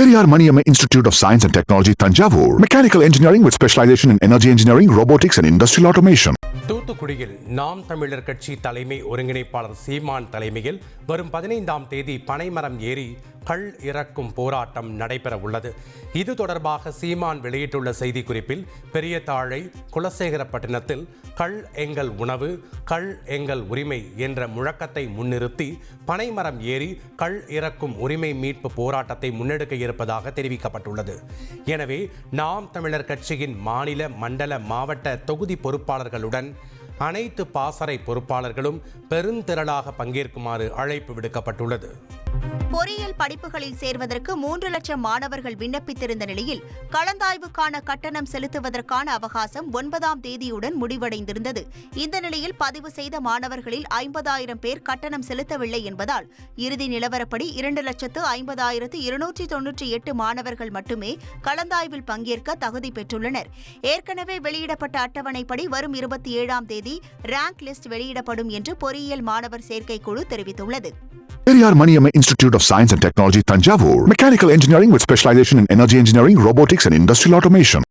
Periyar Maniyam institute of science and technology Thanjavur mechanical engineering with specialisation in energy engineering robotics and industrial automation தூத்துக்குடியில் நாம் தமிழர் கட்சி தலைமை ஒருங்கிணைப்பாளர் சீமான் தலைமையில் வரும் பதினைந்தாம் தேதி பனைமரம் ஏறி கள் இறக்கும் போராட்டம் நடைபெற உள்ளது. இது தொடர்பாக சீமான் வெளியிட்டுள்ள செய்திக்குறிப்பில் பெரியதாழை குலசேகரப்பட்டினத்தில் கள் எங்கள் உணவு கள் எங்கள் உரிமை என்ற முழக்கத்தை முன்னிறுத்தி பனைமரம் ஏறி கள் இறக்கும் உரிமை மீட்பு போராட்டத்தை முன்னெடுக்க இருப்பதாக தெரிவிக்கப்பட்டுள்ளது. எனவே நாம் தமிழர் கட்சியின் மாநில மண்டல மாவட்ட தொகுதி பொறுப்பாளர்களுடன் அனைத்து பாசறை பொறுப்பாளர்களும் பெருந்திரளாக பங்கேற்குமாறு அழைப்பு விடுக்கப்பட்டுள்ளது. பொறியியல் படிப்புகளில் சேர்வதற்கு மூன்று லட்சம் மாணவர்கள் விண்ணப்பித்திருந்த நிலையில் கலந்தாய்வுக்கான கட்டணம் செலுத்துவதற்கான அவகாசம் ஒன்பதாம் தேதியுடன் முடிவடைந்திருந்தது. இந்த நிலையில் பதிவு செய்த மாணவர்களில் ஐம்பதாயிரம் பேர் கட்டணம் செலுத்தவில்லை என்பதால் இறுதி நிலவரப்படி இரண்டு லட்சத்து ஐம்பதாயிரத்து இருநூற்றி தொன்னூற்றி எட்டு மாணவர்கள் மட்டுமே கலந்தாய்வில் பங்கேற்க தகுதி பெற்றுள்ளனர். ஏற்கனவே வெளியிடப்பட்ட அட்டவணைப்படி வரும் இருபத்தி ஏழாம் தேதி எழுதி ரேங்க் லிஸ்ட் வெளியிடப்படும் என்று பொறியியல் மாணவர் சேர்க்கை குழு தெரிவித்துள்ளது Periyar Maniammai institute of science and technology Thanjavur mechanical engineering with specialisation in energy engineering robotics and industrial automation